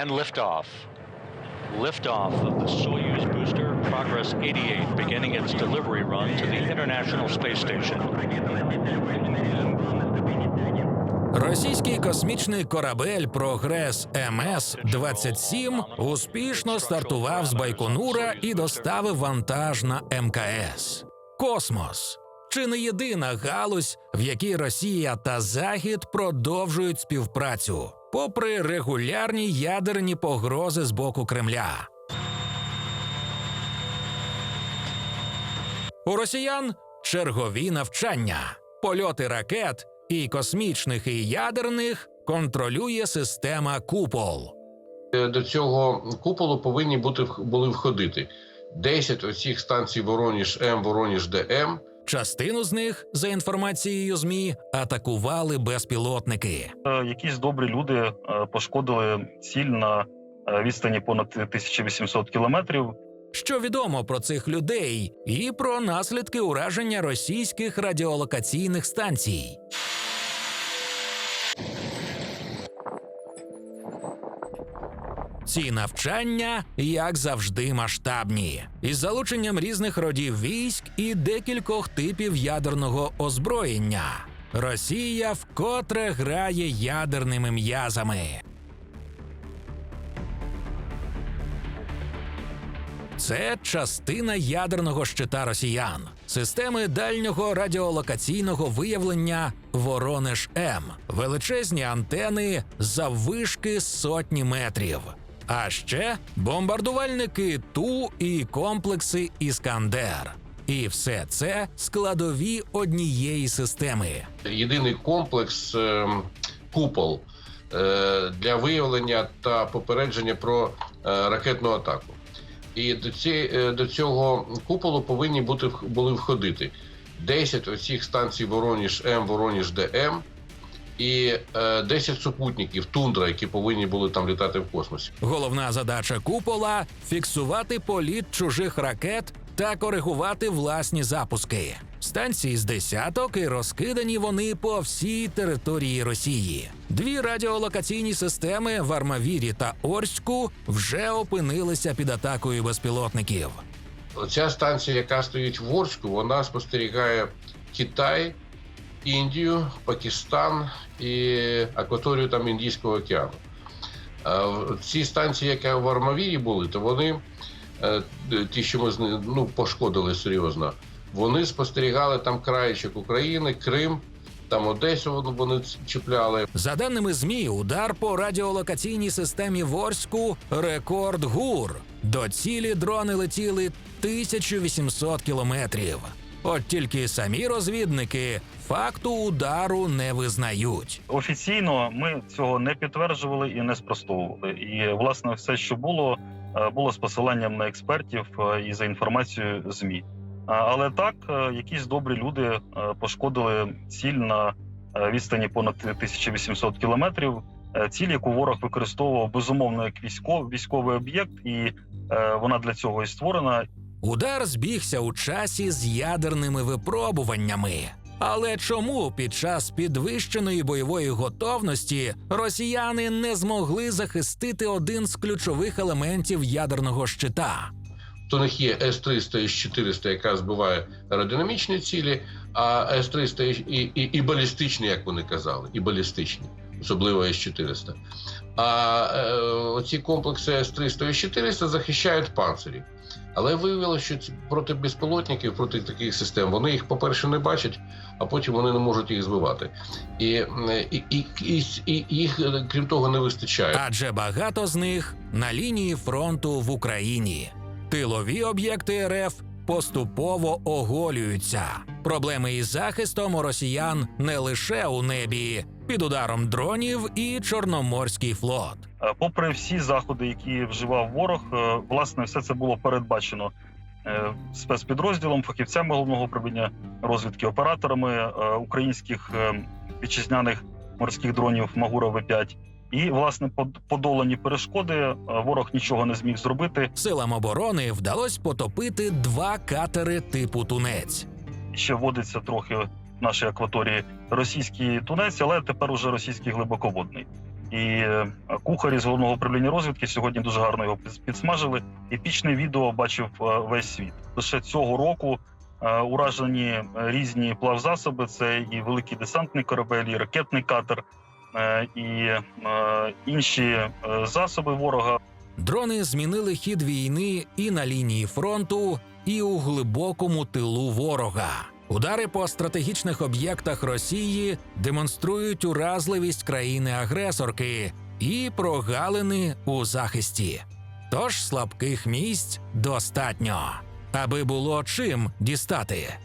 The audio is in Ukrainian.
And liftoff. Liftoff of the Soyuz booster, Progress 88, beginning its delivery run to the International Space Station. Російський космічний корабель Прогрес МС 27 успішно стартував з Байконура і доставив вантаж на МКС. Космос чи не єдина галузь, в якій Росія та Захід продовжують співпрацю, попри регулярні ядерні погрози з боку Кремля. У росіян чергові навчання, польоти ракет і космічних і ядерних контролює система Купол. Е, До цього куполу повинні бути були входити 10 оцих станцій Вороніж М, Вороніж ДМ. Частину з них, за інформацією ЗМІ, атакували безпілотники. Е, якісь добрі люди е, пошкодили ціль на е, відстані понад 1800 кілометрів. Що відомо про цих людей і про наслідки ураження російських радіолокаційних станцій. Ці навчання, як завжди, масштабні, із залученням різних родів військ і декількох типів ядерного озброєння. Росія вкотре грає ядерними м'язами. Це частина ядерного щита росіян, системи дальнього радіолокаційного виявлення Воронеж М, величезні антени заввишки сотні метрів. А ще бомбардувальники Ту і комплекси Іскандер. І все це складові однієї системи. Єдиний комплекс е, купол е, для виявлення та попередження про е, ракетну атаку. І до, ці, е, до цього куполу повинні бути були входити 10 оцих станцій Вороніж М, Вороніж ДМ і е, 10 супутників тундра, які повинні були там літати в космосі. Головна задача купола фіксувати політ чужих ракет та коригувати власні запуски. Станції з десяток і розкидані вони по всій території Росії. Дві радіолокаційні системи в Армавірі та Орську вже опинилися під атакою безпілотників. Ця станція, яка стоїть в Орську, вона спостерігає Китай, Індію, Пакистан і акваторію там Індійського океану. Ці станції, які в Армавірі були, то вони, е, ті, що ми ну, пошкодили серйозно, вони спостерігали там краєчок України, Крим, там Одесу вони- чіпляли. За даними ЗМІ, удар по радіолокаційній системі в Орську рекорд ГУР. До цілі дрони летіли 1800 кілометрів. От тільки самі розвідники факту удару не визнають. Офіційно ми цього не підтверджували і не спростовували. І власне все, що було, е, було з посиланням на експертів е, і за інформацією змі. Але так, е, якісь добрі люди е, пошкодили ціль на е, відстані понад 1800 кілометрів. Е, Ціль, яку ворог використовував безумовно як військовий військовий об'єкт, і е, вона для цього і створена. Удар збігся у часі з ядерними випробуваннями. Але чому під час підвищеної бойової готовності росіяни не змогли захистити один з ключових елементів ядерного щита? То них є С-300 і С-400, яка збиває аеродинамічні цілі, а С-300 і, і, і балістичні, як вони казали, і балістичні, особливо С-400. А е, оці комплекси С-300 і С-400 захищають панцирі. Але виявилося, що проти безпілотників, проти таких систем, вони їх, по-перше, не бачать, а потім вони не можуть їх збивати. І, і, і, і, і їх, е, крім того, не вистачає. Адже багато з них на лінії фронту в Україні. Тилові об'єкти РФ поступово оголюються. Проблеми із захистом у росіян не лише у небі, під ударом дронів і Чорноморський флот. Е, Попри всі заходи, які вживав ворог, е, власне, все це було передбачено е, спецпідрозділом, фахівцями головного управління розвідки, операторами українських вітчизняних морських дронів Магура В5. І власне под- подолані перешкоди. Ворог нічого не зміг зробити. Силам оборони вдалося потопити два катери типу тунець. Ще вводиться трохи нашій акваторії російський тунець, але тепер уже російський глибоководний. І е, кухарі з головного управління розвідки сьогодні дуже гарно його під- підсмажили. Епічне відео бачив е, весь світ. Лише цього року е, уражені різні плавзасоби. Це і великий десантний корабель, і ракетний катер, і інші засоби ворога. Дрони змінили хід війни і на лінії фронту, і у глибокому тилу ворога. Удари по стратегічних об'єктах Росії демонструють уразливість країни-агресорки і прогалини у захисті. Тож слабких місць достатньо, аби було чим дістати.